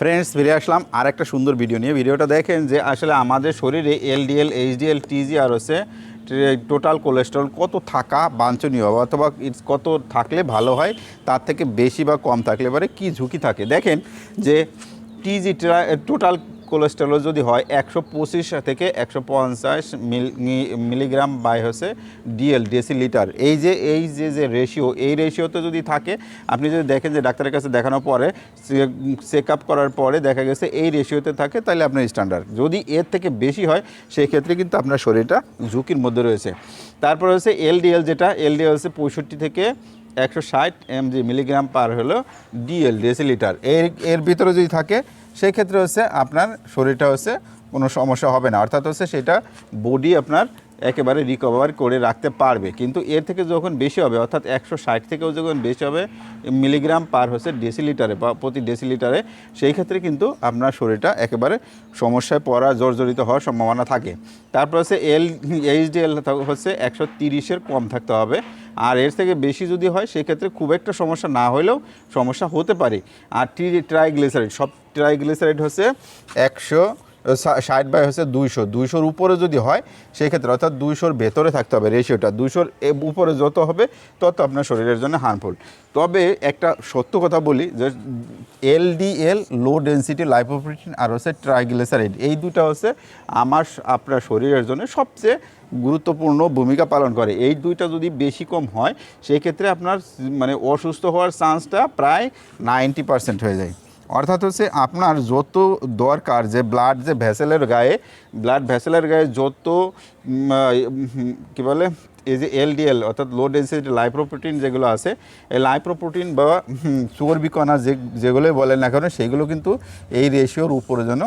Friends ফিরে আসলাম আর একটা সুন্দর ভিডিও নিয়ে। ভিডিওটা দেখেন যে আসলে আমাদের শরীরে এলডিএল এইচডিএল টিজি আর হচ্ছে টোটাল কোলেস্ট্রল কত থাকা বাঞ্ছনীয় অথবা কত থাকলে ভালো হয়, তার থেকে বেশি বা কম থাকলে পারে কি ঝুঁকি থাকে। দেখেন যে টিজি টোটাল কোলেস্ট্রল যদি হয়, একশো পঁচিশ থেকে একশো পঞ্চাশ মিলিগ্রাম বাই হচ্ছে ডিএল ডেসি লিটার এই যে এই যে যে রেশিও এই রেশিওতে যদি থাকে, আপনি যদি দেখেন যে ডাক্তারের কাছে দেখানোর পরে চেক আপ করার পরে দেখা গেছে এই রেশিওতে থাকে, তাহলে আপনার স্ট্যান্ডার্ড যদি এর থেকে বেশি হয় সেই ক্ষেত্রে কিন্তু আপনার শরীরটা ঝুঁকির মধ্যে রয়েছে। তারপরে হচ্ছে এলডিএল যেটা এলডিএল হচ্ছে পঁয়ষট্টি থেকে একশো ষাট এমজি মিলিগ্রাম পার হলো ডিএল ডেসিলিটার এর এর ভিতরে যদি থাকে সেই ক্ষেত্রে হচ্ছে আপনার শরীরটা হচ্ছে কোনো সমস্যা হবে না। অর্থাৎ হচ্ছে সেটা বডি আপনার একেবারে রিকভার করে রাখতে পারবে। কিন্তু এর থেকে যখন বেশি হবে, অর্থাৎ একশো ষাট থেকেও যখন বেশি হবে মিলিগ্রাম পার হচ্ছে ডেসিলিটারে বা প্রতি ডেসিলিটারে সেই ক্ষেত্রে কিন্তু আপনার শরীরটা একেবারে সমস্যায় পড়া, জর্জরিত হওয়ার সম্ভাবনা থাকে। তারপর হচ্ছে এল এইচডিএল হচ্ছে একশো তিরিশের কম থাকতে হবে। আর এর থেকে বেশি যদি হয়, সেক্ষেত্রে খুব একটা সমস্যা না হলেও সমস্যা হতে পারে। আর ট্রাইগ্লিসারাইড সব ট্রাইগ্লিসারাইড হচ্ছে একশো ষাট বাই হচ্ছে দুইশো। দুইশোর উপরে যদি হয় সেই ক্ষেত্রে অর্থাৎ দুইশোর ভেতরে থাকতে হবে রেশিওটা দুইশোর উপরে যত হবে, তত আপনার শরীরের জন্য হার্মফুল তবে একটা সত্য কথা বলি, যে এলডিএল লো ডেন্সিটি লাইপোপ্রোটিন আর হচ্ছে ট্রাইগ্লিসারাইড এই দুটো হচ্ছে আমার আপনার শরীরের জন্য সবচেয়ে গুরুত্বপূর্ণ ভূমিকা পালন করে। এই দুইটা যদি বেশি কম হয় সেই ক্ষেত্রে আপনার মানে অসুস্থ হওয়ার চান্সটা প্রায় নাইনটি পার্সেন্ট হয়ে যায়। অর্থাৎ হচ্ছে আপনার যত দরকার যে ব্লাড যে ভেসেলের গায়ে ব্লাড ভেসেলের গায়ে যত কি বলে, এই যে এলডিএল অর্থাৎ লো ডেন্সিটি লাইপ্রোপ্রোটিন যেগুলো আছে, এই লাইপ্রোপ্রোটিন বা চর্বিকণা যে, যেগুলোই বলেন না কেন, সেগুলো কিন্তু এই রেশিওর উপরে যেন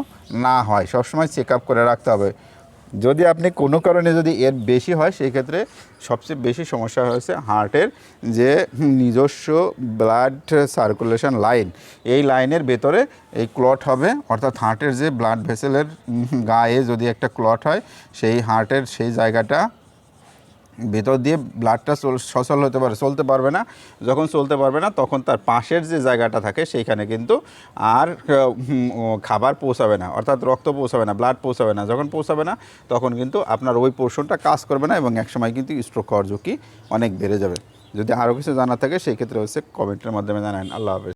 না হয়। সবসময় চেক আপ করে রাখতে হবে। যদি আপনি কোনো কারণে যদি এর বেশি হয়, সেই ক্ষেত্রে সবচেয়ে বেশি সমস্যা হয়েছে হার্টের যে নিজস্ব ব্লাড সার্কুলেশন লাইন এই লাইনের ভেতরে এই ক্লট হবে। অর্থাৎ হার্টের যে ব্লাড ভেসেলের গায়ে যদি একটা ক্লট হয়, সেই হার্টের সেই জায়গাটা ভেতর দিয়ে ব্লাডটা চল- সচল হতে পারে, চলতে পারবে না। যখন চলতে পারবে না, তখন তার পাশের যে জায়গাটা থাকে, সেইখানে কিন্তু আর খাবার পৌঁছাবে না। অর্থাৎ রক্ত পৌঁছাবে না ব্লাড পৌঁছাবে না। যখন পৌঁছাবে না, তখন কিন্তু আপনার ওই পোর্শনটা কাজ করবে না এবং একসময় কিন্তু স্ট্রোক হওয়ার ঝুঁকি অনেক বেড়ে যাবে। যদি আরও কিছু জানা থাকে, সেই ক্ষেত্রে হচ্ছে কমেন্টের মাধ্যমে জানান। আল্লাহ হাফেজ।